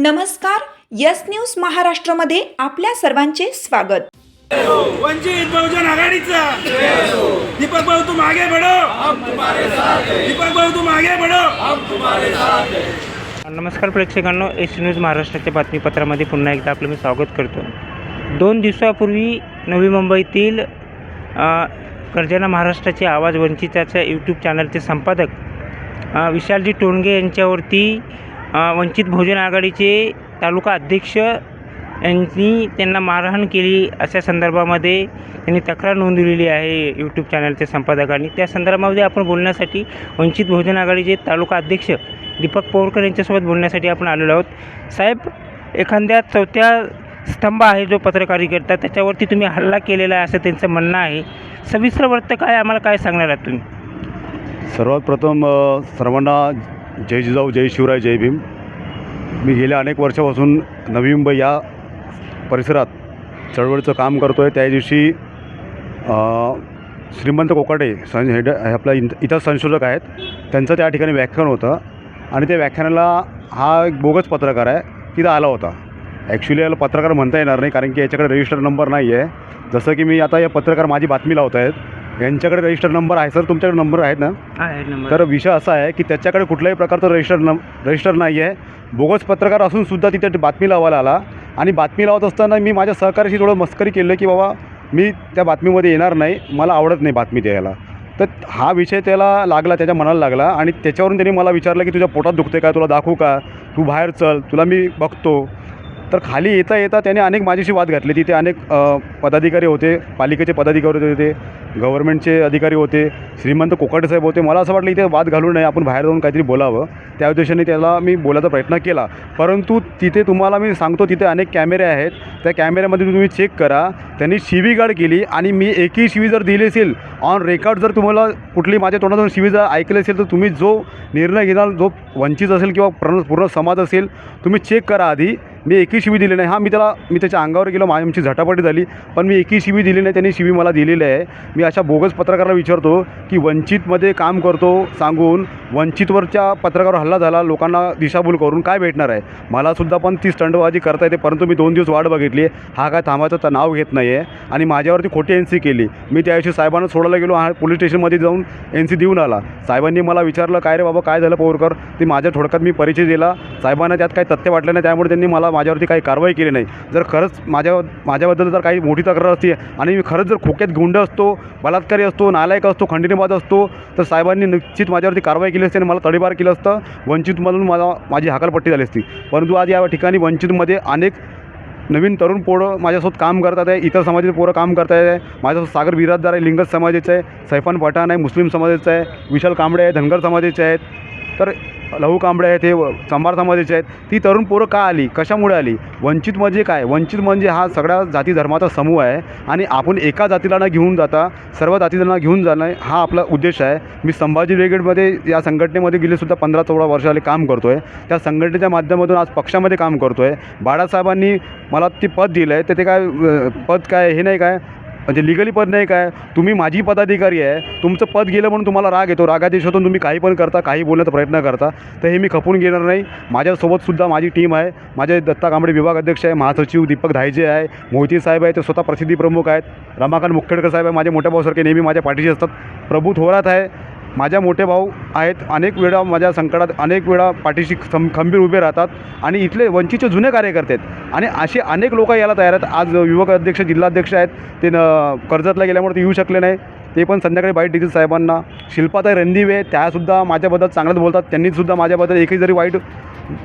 नमस्कार yes news महाराष्ट्रामध्ये आपल्या सर्वांचे स्वागत. वंचित बहुजन आघाडीचा. दीपक भाऊ तुम आगे बढ़ो. दीपक भाऊ तुम आगे बढ़ो. नमस्कार प्रेक्षकांनो एस न्यूज महाराष्ट्राच्या बातमीपत्रामध्ये पुन्हा एकदा आपलं मी स्वागत करतो. दोन दिवसापूर्वी नवी मुंबईतील गर्जना महाराष्ट्राचे आवाज वंचिताच्या यूट्यूब चॅनलचे संपादक विशालजी टोणगे यांच्यावरती वंचित बहुजन आघाडीचे तालुका अध्यक्ष यांनी त्यांना मारहाण केली अशा संदर्भामध्ये त्यांनी तक्रार नोंदवलेली आहे यूट्यूब चॅनलच्या संपादकांनी. त्या संदर्भामध्ये आपण बोलण्यासाठी वंचित बहुजन आघाडीचे तालुका अध्यक्ष दीपक पोरकर यांच्यासोबत बोलण्यासाठी आपण आलेलो आहोत. साहेब एखाद्या चौथ्या स्तंभ आहे जो पत्रकारिता त्याच्यावरती तुम्ही हल्ला केलेला आहे असं त्यांचं म्हणणं आहे. सविस्तर वृत्त काय आम्हाला काय सांगणार आहात तुम्ही? सर्वात प्रथम सर्वांना जय जिजाऊ जय शिवराय जय भीम. मी गेल्या अनेक वर्षापासून नवी मुंबई या परिसरात चळवळीचं काम करतो आहे त्या दिवशी श्रीमंत कोकाटे सं हेड हे आपला इन इतर संशोधक आहेत. त्यांचं त्या ठिकाणी व्याख्यान होतं. आणि त्या व्याख्यानाला हा एक बोगस पत्रकार आहे. तिथं आला होता. ॲक्च्युली याला पत्रकार म्हणता येणार नाही कारण की याच्याकडे रजिस्टर नंबर नाही आहे जसं की मी आता या पत्रकार माझी बातमी लावत आहेत यांच्याकडे रजिस्टर नंबर आहे. सर तुमच्याकडे नंबर आहेत ना? आहे नंबर तर विषय असा आहे की त्याच्याकडे कुठल्याही प्रकारचं रजिस्टर न रजिस्टर नाही आहे बोगस पत्रकार असूनसुद्धा तिथे बातमी लावायला आला. आणि बातमी लावत असताना मी माझ्या सहकार्याशी थोडं मस्करी केलं की बाबा मी त्या बातमीमध्ये येणार नाही. मला आवडत नाही बातमी द्यायला. तर हा विषय त्याला लागला त्याच्या मनाला लागला. आणि त्याच्यावरून त्यांनी मला विचारलं की तुझ्या पोटात दुखते का? तुला दाखवू का? तू बाहेर चल. तुला मी बघतो. तर खाली येता येता त्याने अनेक माझ्याशी वाद घातले. तिथे अनेक पदाधिकारी होते पालिकेचे पदाधिकारी होते गव्हर्नमेंटचे अधिकारी होते श्रीमंत कोकाटे साहेब होते. मला असं वाटलं इथे वाद घालू नये आपण बाहेर जाऊन काहीतरी बोलावं. त्या उद्देशाने त्याला मी बोलायचा प्रयत्न केला. परंतु तिथे तुम्हाला मी सांगतो तिथे अनेक कॅमेरे आहेत. त्या कॅमेऱ्यामध्ये तुम्ही चेक करा. त्यांनी शिवीगाळ केली आणि मी एकही शिवी जर दिली असेल ऑन रेकॉर्ड जर तुम्हाला कुठली माझ्या तोंडातून शिवी जर ऐकली असेल तर तुम्ही जो निर्णय घेणार जो वंचित असेल किंवा पूर्ण पूर्ण समाज असेल तुम्ही चेक करा आधी. मी एकही शिवी दिली नाही. हां मी त्याला मी त्याच्या अंगावर गेलो माझी आमची झटापटी झाली पण मी एकही शिवी दिली नाही. त्यांनी शिवी मला दिलेली आहे. मी अशा बोगस पत्रकाराला विचारतो की वंचितमध्ये काम करतो सांगून वंचितवरच्या पत्रकारावर हल्ला झाला लोकांना दिशाभूल करून काय भेटणार आहे? मलासुद्धा पण ती स्टंडबाजी करता येते परंतु मी दोन दिवस वाट बघितली हा काय थांबायचं तर नाव घेत नाही आहे आणि माझ्यावरती खोटी एन सी केली. मी त्या दिवशी साहेबांना सोडायला गेलो हा पोलीस स्टेशनमध्ये जाऊन एन सी देऊन आला. साहेबांनी मला विचारलं काय रे बाबा काय झालं पोरकर? ते माझ्या थोडक्यात मी परिचय दिला. साहेबांना त्यात काही तथ्य वाटलं नाही त्यामुळे त्यांनी मला माझ्यावरती काही कारवाई केली नाही. जर खरंच माझ्या माझ्याबद्दल जर काही मोठी तक्रार असते आणि मी खरंच जर खोक्यात गुंड असतो बलात्कारी असतो नालायक असतो खंडणीबाज असतो तर साहेबांनी निश्चित माझ्यावरती कारवाई केली असती आणि मला तडीबार केलं असतं. वंचितमधून मला माझी हाकलपट्टी झाली असती. परंतु आज या ठिकाणी वंचितमध्ये अनेक नवीन तरुण पोरं माझ्यासोबत काम करतात आहे इतर समाजाचे पोरं काम करत आहे. माझ्यासोबत सागर बिराजदार आहे लिंगज समाजाचे आहे सैफान पठाण आहे मुस्लिम समाजाचं आहे विशाल कांबळे आहे धनगर समाजाचे आहेत. तर लहू कांबळे आहेत हे व- समाजाचे आहेत ती तरुण पोरं का आली? कशामुळे आली? वंचित म्हणजे काय? वंचित म्हणजे हा सगळ्या जाती धर्माचा समूह आहे आणि आपण एका जातीला न घेऊन जाता सर्व जातीला घेऊन जाणं हा आपला उद्देश आहे. मी संभाजी ब्रिगेडमध्ये या संघटनेमध्ये गेलेसुद्धा पंधरा चौदा वर्षाले काम करतो आहे त्या संघटनेच्या माध्यमातून आज पक्षामध्ये काम करतो आहे बाळासाहेबांनी मला ते पद दिलं आहे तर ते काय पद काय हे नाही काय? म्हणजे लिगली पद नाही काय? तुम्ही माझी पदाधिकारी आहे. तुमचं पद गेलं म्हणून तुम्हाला राग येतो. रागादेशातून तुम्ही काही पण करता काही बोलण्याचा प्रयत्न करता. तर हे मी खपून घेणार नाही. माझ्यासोबतसुद्धा माझी टीम आहे. माझे दत्ता कांबळे विभाग अध्यक्ष आहे. महासचिव दीपक धायजे आहे. मोहिती साहेब आहे ते स्वतः प्रसिद्धी प्रमुख आहेत. रमाकांत मुखेडकर साहेब आहे माझे मोठ्या भाऊसारखे नेहमी माझ्या पाठीशी असतात. प्रभू थोरात आहे. माझ्या मोठे भाऊ आहेत अनेक वेळा माझ्या संकटात अनेक वेळा पाठीशी खं खंबीर उभे राहतात आणि इथले वंचितचे जुने कार्यकर्ते आहेत. आणि असे अनेक लोक यायला तयार आहेत. आज युवक अध्यक्ष जिल्हाध्यक्ष आहेत. ते न कर्जतला गेल्यामुळे ते येऊ शकले नाही ते पण संध्याकाळी बाईट देतील साहेबांना. शिल्पाताई रणदिवे त्यासुद्धा माझ्याबद्दल चांगलंच बोलतात. त्यांनीसुद्धा माझ्याबद्दल एकही जरी वाईट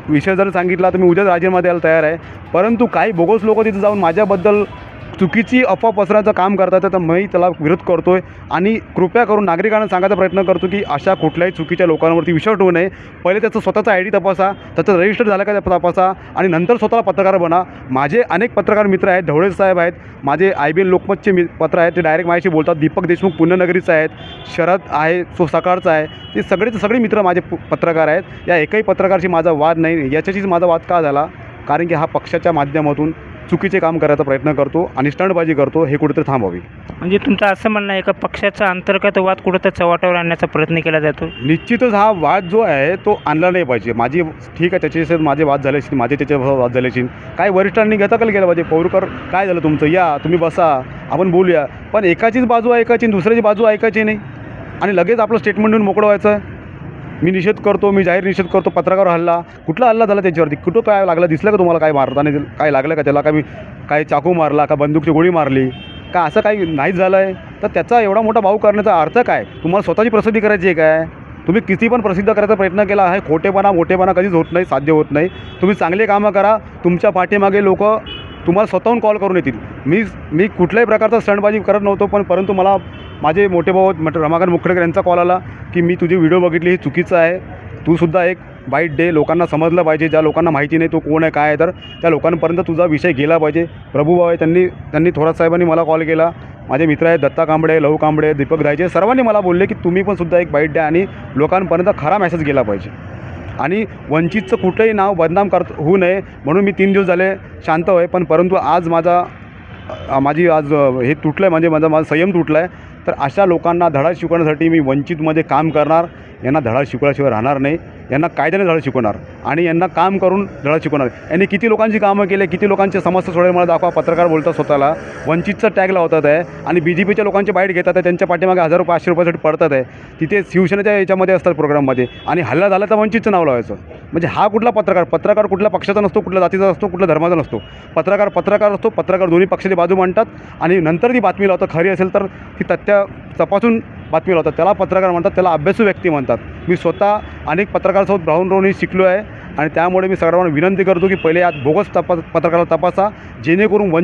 विषय जर सांगितला तर मी उद्याच राजीनामा द्यायला तयार आहे. परंतु काही बोगस लोक तिथे जाऊन माझ्याबद्दल चुकीची अफवा पसरायचं काम करतात तर मी त्याला विरोध करतो आहे आणि कृपया करून नागरिकांना सांगायचा प्रयत्न करतो की अशा कुठल्याही चुकीच्या लोकांवरती विश्वास ठेवू नये. पहिले त्याचं स्वतःचा आय डी तपासा त्याचं रजिस्टर झालं का त्या तपासा आणि नंतर स्वतःला पत्रकार बना. माझे अनेक पत्रकार मित्र आहेत ढवळे साहेब आहेत माझे आय बी एन लोकमतचे मि पत्र आहेत ते डायरेक्ट माझ्याशी बोलतात. दीपक देशमुख पुण्यनगरीचं आहेत शरद आहे सो सकाळचा आहे. ते सगळेचे सगळे मित्र माझे पत्रकार आहेत. या एकही पत्रकारशी माझा वाद नाही. याच्याशीच माझा वाद का झाला? कारण की हा पक्षाच्या माध्यमातून चुकीचे काम करायचा प्रयत्न करतो आणि स्टंटबाजी करतो हे कुठेतरी थांबावी म्हणजे तुमचं असं म्हणणं आहे का पक्षाचा अंतर्गत वाद कुठं तर चव्हाट्यावर आणण्याचा प्रयत्न केला जातो? निश्चितच हा वाद जो आहे तो आणला नाही पाहिजे. माझी ठीक आहे त्याच्याशी माझे वाद झाले असतील माझे त्याच्यावर वाद झाले असतील. काय वरिष्ठांनी घेता का गेलं पाहिजे. पौरकर काय झालं तुमचं? या तुम्ही बसा आपण बोलूया. पण एकाचीच बाजू ऐकायची दुसऱ्याची बाजू ऐकायची नाही. आणि लगेच आपलं स्टेटमेंट देऊन मोकळं व्हायचं. मी निषेध करतो मी जाहीर निषेध करतो पत्रकार हल्ला. कुठला हल्ला झाला त्याच्यावरती? कुठं काय लागलं? दिसलं का तुम्हाला काय मारताना काय लागलं का त्याला? काय मी काय चाकू मारला का बंदूकची गोळी मारली? का असं काही नाहीच झालं आहे तर त्याचा एवढा मोठा भाव करण्याचा अर्थ काय? तुम्हाला स्वतःची प्रसिद्धी करायची आहे काय? तुम्ही किती पण प्रसिद्ध करायचा प्रयत्न केला आहे खोटेपणा मोठेपणा कधीच होत नाही साध्य होत नाही. तुम्ही चांगले कामं करा तुमच्या पाठीमागे लोक तुम्हाला स्वतःहून कॉल करून येतील. मी मी कुठल्याही प्रकारचा स्टंटबाजी करत नव्हतो पण परंतु मला माझे मोठे भाऊ म्हणजे रमाकांत मुखडेकर यांचा कॉल आला की मी तुझी व्हिडिओ बघितली ही चुकीचं आहे. तूसुद्धा एक वाईट डे लोकांना समजलं पाहिजे ज्या लोकांना माहिती नाही तो कोण आहे काय आहे तर त्या लोकांपर्यंत तुझा विषय गेला पाहिजे. प्रभूभाऊ आहे त्यांनी त्यांनी थोरात साहेबांनी मला कॉल केला. माझे मित्र आहेत दत्ता कांबडे लहू कांबडे दीपक धायचे सर्वांनी मला बोलले की तुम्ही पण सुद्धा एक बाईट द्या आणि लोकांपर्यंत खरा मेसेज गेला पाहिजे. आणि वंचितचं कुठंही नाव बदनाम कर होऊ नये म्हणून मी तीन दिवस झाले शांत होय पण परंतु आज माझा माझी आज हे तुटलं आहे म्हणजे माझा माझा संयम तुटला आहे तर अशा लोकांना धडा शिकवण्यासाठी मी वंचितमध्ये काम करणार. यांना धडा शिकवल्याशिवाय राहणार नाही. यांना कायद्याने धडा शिकवणार आणि यांना काम करून धडा शिकवणार. यांनी किती लोकांची कामं केले किती लोकांच्या समस्या सोडवले मला दाखवा पत्रकार बोलतात स्वतःला. वंचितचं टॅग लावतात आहे आणि बी जे पीच्या लोकांचे बाईट घेतात आहे त्यांच्या पाठीमागे हजार रुपये पाचशे रुपयासाठी पडतात आहे. तिथे शिवसेनेच्या याच्यामध्ये असतात प्रोग्राममध्ये. आणि हल्ला झाला तर वंचितचं नाव लावायचं. म्हणजे हा कुठला पत्रकार? पत्रकार कुठल्या पक्षाचा नसतो कुठल्या जातीचा नसतो कुठल्या धर्माचा नसतो. पत्रकार पत्रकार असतो पत्रकार दोन्ही पक्षाची बाजू मांडतात आणि नंतर ती बातमी लावतात. खरी असेल तर ती तथ्य तपासून बातमी लावतात त्याला पत्रकार म्हणतात त्याला अभ्यासू व्यक्ती म्हणतात. मी स्वतः अनेक पत्रकारांसोबत राहून राहून हे शिकलो आहे आणि त्यामुळे मी सगळ्यांना विनंती करतो की पहिले आज बोगस तपास पत्रकाराला तपासा जेणेकरून वन